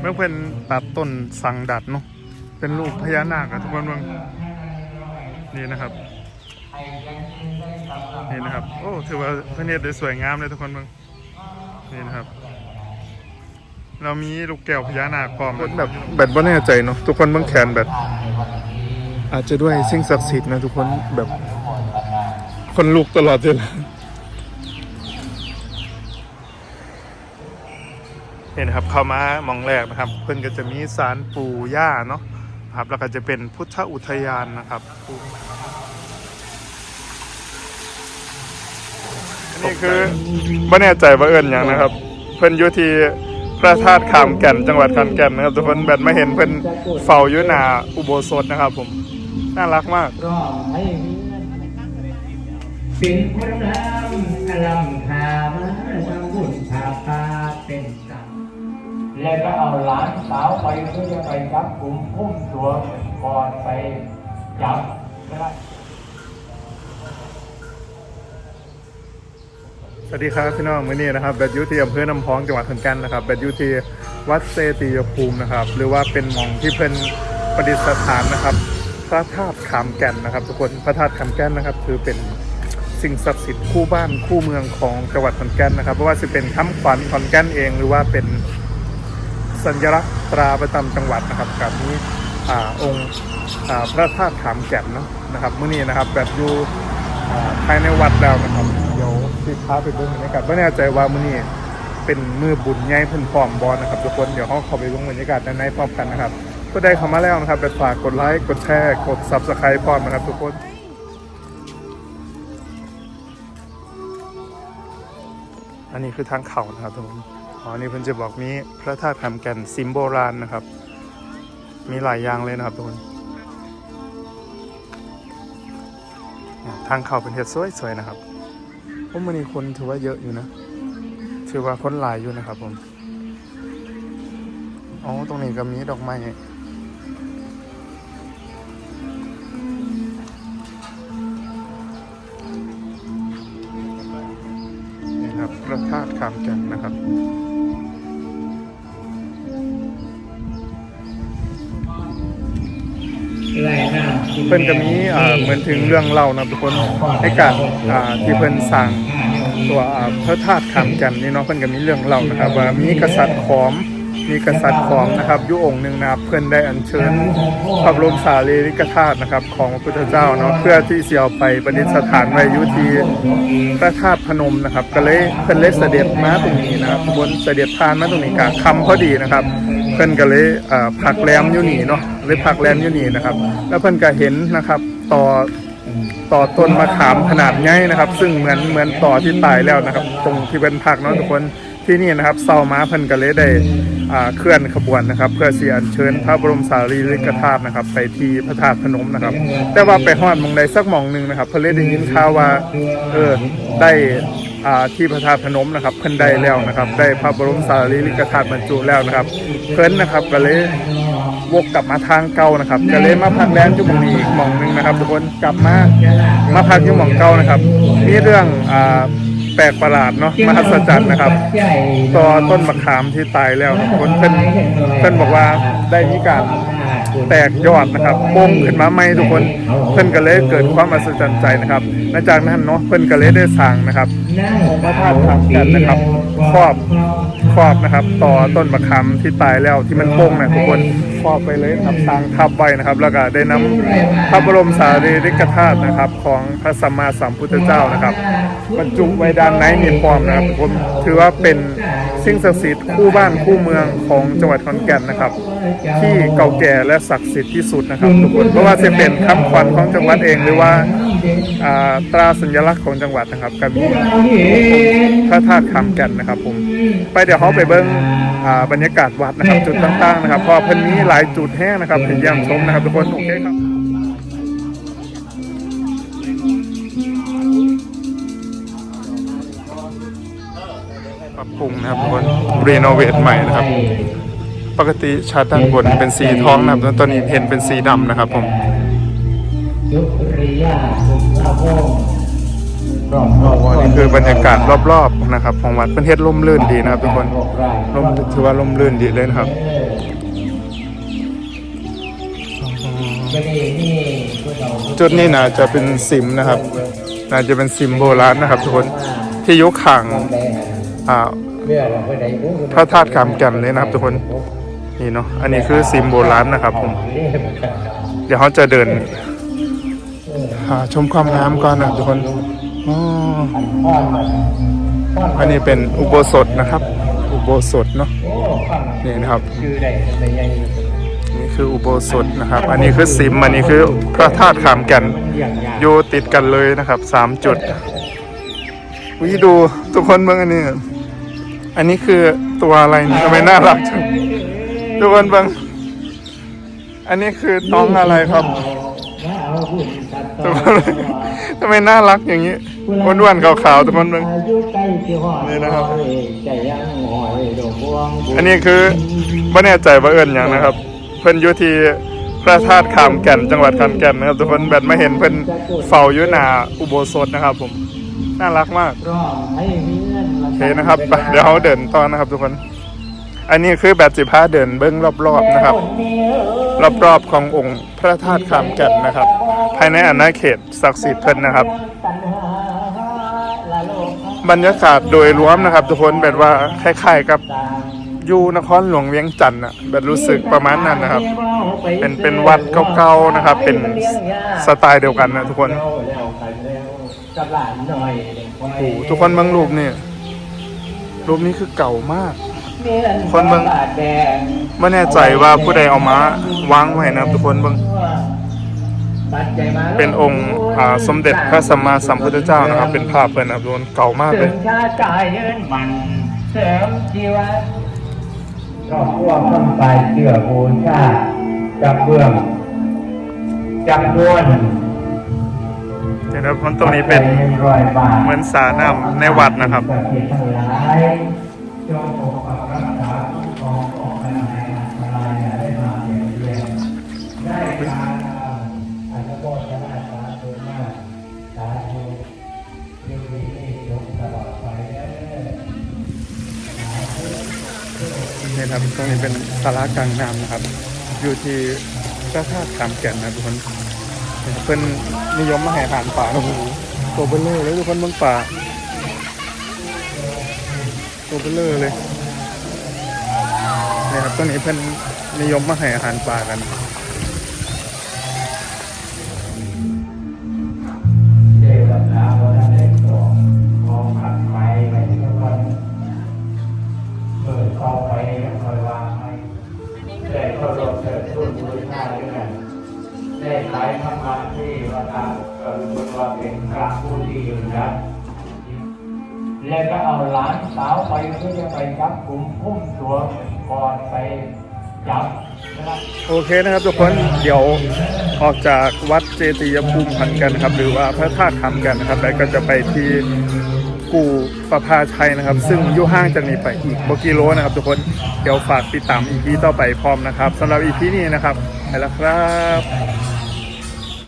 เมื่อเพิ่นตัดต้นสังดัดเนาะเป็นรูปพญานาคอะทุกคนเบิ่งนี่นะครับนี่นะครับโอ้ถือว่าพระเนตรได้สวยงามเลยทุกคนเบิ่งนี่นะครับ เรามีลูกแก้วพญานาคพร้อมแบบแบบว่าแน่ใจเนาะทุกคนเบิ่งแขนแบบ อาจจะด้วยสิ่งศักดิ์สิทธิ์นะทุกคนแบบคนลุกตลอดเวลา นี่นะครับเข้ามามองแรกนะครับ เพิ่นก็จะมีสารปู่ย่าเนาะครับแล้วก็จะเป็นพุทธอุทยานนะครับ นี่คือไม่แน่ใจว่าเอิญอย่างนะครับ เพิ่นอยู่ที่พระธาตุขามแก่นจังหวัดขอนแก่นนะครับทุกคนแบบไมาเห็นเพิ่นเฝ้าอยู่หน้าอุโบสถนะครับ ผมน่ารักมากเป็นคนน้ำลำขามา แล้วก็เอาหลานสาวไปเพื่อจะไปจับกลุ่มพุ่มตัวก่อนไปจับนะครับสวัสดีครับพี่น้องมื่อนี้นะครับแบดยูที่อำเภอน้ำพองจังหวัดขอนแก่นนะครับแบดยูที่วัดเซติยภูมินะครับ หรือว่าเป็นมองที่เพิ่นประดิษฐานนะครับ พระธาตุขามแก่นนะครับ ทุกคนพระธาตุขามแก่นนะครับ คือเป็นสิ่งศักดิ์สิทธิ์คู่บ้านคู่เมืองของจังหวัดขอนแก่นนะครับเพราะว่าจะเป็นคำขวัญขอนแก่นเอง หรือว่าเป็น สัญลักษณ์ตราประจำจังหวัดนะครับกับนี้อองค์พระธาตุขามแก่นเนาะนะครับมื่อนี้นะครับแบบอยู่ภายในวัดแล้วนะครับเดี๋ยวสิพาไปเบิ่งบรรยากาศไม่แน่ใจว่ามื้อนี้เป็นมือบุญใหญ่เพิ่นพร้อมบอลนะครับทุกคนเดี๋ยวเราเข้าไปเบิ่งบรรยากาศด้านในพร้อมกันนะครับก็ได้เข้ามาแล้วนะครับไปฝากกดไลค์กดแชร์กด Subscribe พร้อมนะครับทุกคนอันนี้คือทางเขานะครับทุกคน อ๋ออันนี่เพิ่นจะบอกมีพระธาตุคำแก่นซิมโบราณนะครับ มีหลายอย่างเลยนะครับทุกคนทางเข้าเป็นเฮ็ดสวยๆนะครับผมวันนี้คนถือว่าเยอะอยู่นะ ถือว่าคนหลายอยู่นะครับผมอ๋อตรงนี้ก็มีดอกไม้นี่ครับพระธาตุขามแก่นนะครับ เพิ่นก็มีเหมือนถึงเรื่องเล่านะทุกคนในการที่เพิ่นสร้างตัวพระธาตุขามแก่นนี่เนาะเพิ่นก็มีเรื่องเล่านะครับว่ามีกษัตริย์ขอมมีกษัตริย์ขอมนะครับยู่องค์หนึ่งนะครับเพิ่อนได้อัญเชิญพระบรมสารีริกธาตุนะครับ ของพระพุทธเจ้าเนาะเพื่อที่จะเอาไปประดิษฐานไว้ยู่ที่พระธาตุพนมนะครับ ก็เลยเพิ่นเลยเสด็จมาตรงนี้นะครับบนเสด็จผ่านมาตรงนี้กะคำพอดีนะครับ เพิ่นก็เลยพักแรมอยู่นี่เนาะเลยพักแรมอยู่นี่นะครับ แล้วเพิ่นก็เห็นนะครับต่อต่อต้นมะขามขนาดใหญ่นะครับ ซึ่งเหมือนเหมือนต่อที่ตายแล้วนะครับ ตรงที่เป็นพักเนาะทุกคนที่นี่นะครับเซาม้าเพิ่นก็เลยได้เคลื่อนขบวนนะครับ เพื่อเสียอัญเชิญพระบรมสารีริกธาตุนะครับ ไปที่พระธาตุพนมนะครับ แต่ว่าไปฮอดมองใดสักหมองหนึ่งนะครับเพิ่นเลยได้ยินข่าวว่าเออได้ ที่พระธาตุพนมนะครับเพิ่นได้แล้วนะครับ ได้พระบรมสารีริกธาตุบรรจุแล้วนะครับ เพิ่นนะครับก็เลยวกกลับมาทางเก่านะครับก็เลยมาพักแรมอยู่หมองนี้อีกหมองหนึงนะครับ ทุกคนกลับมามาพักอยู่หมองเก่านะครับ มีเรื่องอ่าแปลกประหลาดเนาะมหัศจรรย์นะครับต่อต้นมะขามที่ตายแล้วคนเพิ่นเพิ่นบอกว่าได้มีการแตกยอดนะครับโป่งขึ้นมาใหม่ทุกคนเพิ่นก็เลยเกิดความมหัศจรรย์ใจนะครับหลังจากนั้นเนาะเพิ่นก็เลยได้สร้างนะครับ องค์พระธาตุขามแก่นนะครับ ครอบครอบนะครับ ต่อต้นมะขามที่ตายแล้วที่มันโป่งนะทุกคนครอบไปเลยนะครับสร้างทับไว้นะครับ แล้วก็ได้นำพระบรมสารีริกธาตุนะครับ ของพระสัมมาสัมพุทธเจ้านะครับบรรจุไว้ด้านในมีพร้อมนะครับผมถือว่าเป็นสิ่งศักดิ์สิทธิ์คู่บ้านคู่เมืองของจังหวัดขอนแก่นนะครับ ที่เก่าแก่และศักดิ์สิทธิ์ที่สุดนะครับทุกคนเพราะว่าจะเป็นคำขวัญของจังหวัดเองหรือว่าอ่าตราสัญลักษณ์ของจังหวัดนะครับกับพระธาตุคำแก่นนะครับ ผม ไปเดี๋ยวเขาไปเบิ้งบรรยากาศวัดนะครับ จุดต่างๆนะครับพราะเพิ่นมีหลายจุดแห้งนะครับให้เยี่ยมชมนะครับ ทุกคนโอเคครับปรับปรุงนะครับทุกคนรีโนเวทใหม่นะครับ ปกติชาด้านบนเป็นสีทองนะครับแล้วตอนนี้เห็นเป็นสีดำนะครับ ผมยุริยาสุภาพง นี่คือบรรยากาศรอบๆนะครับ ของวัดเป็นเฮ็ดร่มรื่นดีนะครับทุกคนร่มถือว่าร่มรื่นดีเลยนะครับจุดนี้นะจะเป็นซิมนะครับน่าจะเป็นซิมโบราณนะครับทุกคนที่ยกขังอ่าพระธาตุคำแก่นเลยนะครับทุกคนนี่เนาะอันนี้คือซิมโบราณนะครับผม เดี๋ยวเขาจะเดินชมความงามก่อนนะทุกคน อ๋ออันนี้เป็นอุโบสถนะครับ อุโบสถเนาะนี่นะครับนี่คืออุโบสถนะครับ อันนี้คือซิมอันนี้คือพระธาตุขามแก่นอย่างยากอยู่ติดกันเลยนะครับสามจุดวิดูทุกคนเบิ่งอันนี้ อันนี้คือตัวอะไรทำไมน่ารักจังทุกคนเบิ่งอันนี้คือน้องอะไรครับ ทุกคนทำไมน่ารักอย่างนี้อ้วนๆขาวๆทุกคนเบิ่งนี่นะครับ อันนี้คือไม่แน่ใจว่าเอิญอย่างนะครับ เพิ่นอยู่ที่พระธาตุขามแก่นจังหวัดขอนแก่นนะครับทุกคนแบบมาเห็นเพิ่นเฝ้าอยู่หน้าอุโบสถนะครับ ผมน่ารักมากโอเคนะครับเดี๋ยวเขาเดินต่อนะครับ ทุกคน อันนี้คือแบบสิพาเดินเบิ้งรอบๆนะครับ รอบๆขององค์พระธาตุขามแก่นนะครับ ภายในอาณาเขตศักดิ์สิทธิ์เพิ่นนะครับ บรรยากาศโดยรวมนะครับ ทุกคนแบบว่าคล้ายๆกับอยู่นครหลวงเวียงจันทร์อะแบบรู้สึกประมาณนั้นนะครับ เป็นเป็นวัดเก่าๆนะครับ เป็นสไตล์เดียวกันนะทุกคนโอ้โหทุกคนบิ่งรูปนี่ยรูปนี้คือเก่ามาก คนบิ่งไม่แน่ใจว่าผู้ใดเอามาวางไว้นะทุกคนบิ่ง เป็นองค์อ่าสมเด็จพระสัมมาสัมพุทธเจ้านะครับ เป็นภาพเพิ่นนะครับทุกคนเก่ามากเสเลริยมชาติกายยืนมันเสริมชีวะครอบครัวข้างไปเชื่อบูชาจับเบื้องจับนวนเดี๋ยวนะคนตรงนี้เป็นร้อยบาทเหมือนสาน้ำในวัดนะครับสักดิ์สิทธิ์ทั้งหลายจงปก ตรงนี้เป็นสาระกลางน้ำนะครับ อยู่ที่พระธาตุขามแก่นนะทุกคนเป็นนิยมมาให้อาหารป่านะโอ้โหตัวเบลเลอร์เลยทุกคนเมืองป่าตัวเบลเลอร์เลยนะครับตรงนี้เป็นนิยมมาแห่อาหารป่ากัน ด้วยกันได้สายธรรมะที่ว่าตามเกิดบุญว่าเป็นพระผู้ที่อยู่นะแล้วก็เอาหลานสาวไปเพื่อจะไปจับกลุ่มพุ่มตัวก่อนไปจับนะครับโอเคนะครับทุกคนเดี๋ยวออกจากวัดเจติยภูมิพันกันนะครับ หรือว่าพระธาตุคำกันนะครับ แล้วก็จะไปที่กู่ประภาชัยนะครับ ซึ่งอยู่ห่างจากนี้ไปอีกบกิโลนะครับ ทุกคนเดี๋ยวฝากติดตามอีพีต่อไปพร้อมนะครับสำหรับอีพีนี้นะครับ ไปแล้วครับ